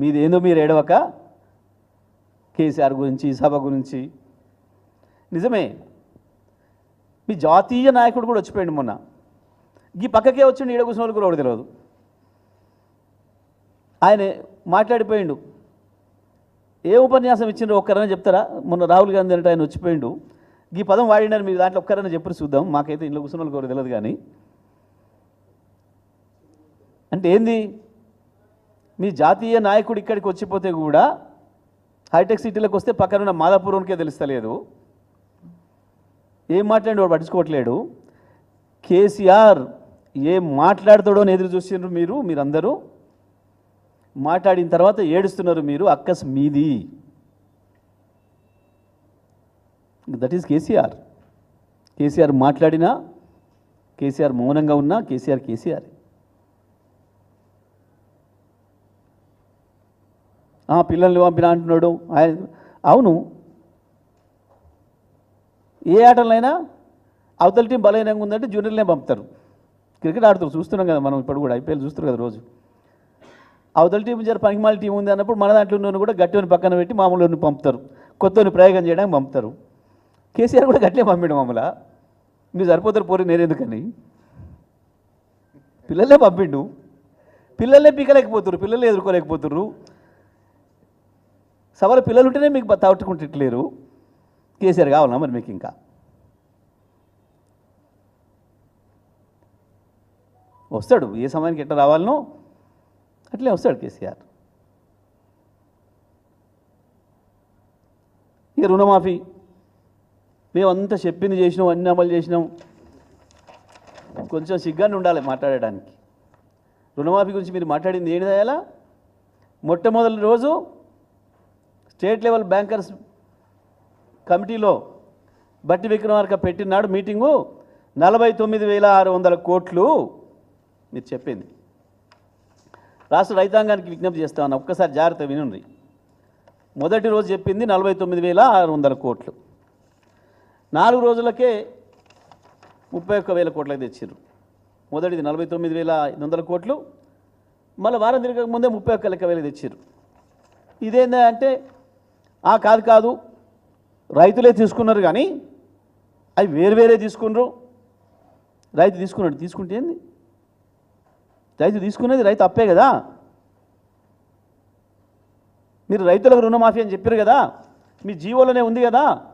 మీదేందో మీరు ఏడవక కేసీఆర్ గురించి సభ గురించి. నిజమే. మీ జాతీయ నాయకుడు కూడా వచ్చిపోయింది మొన్న. ఈ పక్కకే వచ్చిండు ఈడ కూర్చున్న వాళ్ళు కూడా తెలియదు ఆయన మాట్లాడిపోయిండు. ఏ ఉపన్యాసం ఇచ్చిండ్రో ఒక్కరైనా చెప్తారా? మొన్న రాహుల్ గాంధీ అంటే ఆయన వచ్చిపోయిండు. ఈ పదం వాడినారు మీరు దాంట్లో ఒక్కరైనా చెప్పి చూద్దాం. మాకైతే ఇంట్లో కూర్చున్న వాళ్ళు కూడా తెలియదు కానీ. అంటే ఏంది? మీ జాతీయ నాయకుడు ఇక్కడికి వచ్చిపోతే కూడా హైటెక్ సిటీలోకి వస్తే పక్కన ఉన్న మాదాపురంకే తెలుస్తలేదు. ఏం మాట్లాడి వాడు పట్టించుకోవట్లేడు. కేసీఆర్ ఏం మాట్లాడతాడో అని ఎదురు చూసినారు మీరు మీరందరూ. మాట్లాడిన తర్వాత ఏడుస్తున్నారు మీరు అక్కస్ మీది. That is KCR. కేసీఆర్ మాట్లాడినా కేసీఆర్ మౌనంగా ఉన్నా కేసీఆర్ కేసీఆర్. ఆ, పిల్లల్ని పంపిన అంటున్నాడు. ఆయన అవును. ఏ ఆటలైనా అవతల టీం బలహీనంగా ఉందంటే జూనియర్లే పంపుతారు. క్రికెట్ ఆడుతారు. చూస్తున్నాం కదా మనం ఇప్పుడు కూడా. ఐపీఎల్ చూస్తారు కదా రోజు. అవతల టీం జర పనికిమాల టీం ఉంది అన్నప్పుడు మన దాంట్లో ఉన్న కూడా గట్టిని పక్కన పెట్టి మామూలు పంపుతారు. కొత్తని ప్రయోగం చేయడానికి పంపుతారు. కేసీఆర్ కూడా గట్లే పంపిండు మామూలు. మీరు సరిపోతారు పోరి నేనెందుకని పిల్లలే పంపిండు. పిల్లలే పీకలేకపోతున్నారు పిల్లలే ఎదుర్కోలేకపోతున్నారు సభలో పిల్లలు ఉంటేనే మీకు తట్టుకుంటట్లేరు. కేసీఆర్ కావాలన్నా మరి మీకు ఇంకా? వస్తాడు. ఏ సమయానికి ఎట్లా రావాలనో అట్లే వస్తాడు కేసీఆర్. ఇక రుణమాఫీ. మేమంతా చెప్పింది చేసినాం అన్ని అమలు చేసినాం. కొంచెం సిగ్గాన్ని ఉండాలి మాట్లాడడానికి. రుణమాఫీ గురించి మీరు మాట్లాడింది ఏంటి దయాలా మొట్టమొదటి రోజు స్టేట్ లెవెల్ బ్యాంకర్స్ కమిటీలో బట్టి విక్రమార్క పెట్టినాడు మీటింగు నలభై తొమ్మిది వేల ఆరు వందల కోట్లు మీరు చెప్పింది. రాష్ట్ర రైతాంగానికి విజ్ఞప్తి చేస్తామని ఒక్కసారి జాగ్రత్త వినుండ్రి మొదటి రోజు చెప్పింది నలభై తొమ్మిది వేల ఆరు వందల కోట్లు. నాలుగు రోజులకే ముప్పై ఒక్క వేల కోట్లకు తెచ్చారు మొదటిది నలభై తొమ్మిది వేల ఐదు వందల కోట్లు మళ్ళీ వారం తిరగక ముందే ముప్పై ఒక్క లెక్క వేలు తెచ్చారు ఇదేందా అంటే కాదు కాదు. రైతులే తీసుకున్నారు కానీ అవి వేరు వేరే తీసుకున్నారు. రైతు తీసుకున్నాడు. తీసుకుంటే ఏంది? రైతు తీసుకునేది రైతు అప్పే కదా? మీరు రైతులకు రుణమాఫీ అని చెప్పారు కదా? మీ జీవోలోనే ఉంది కదా?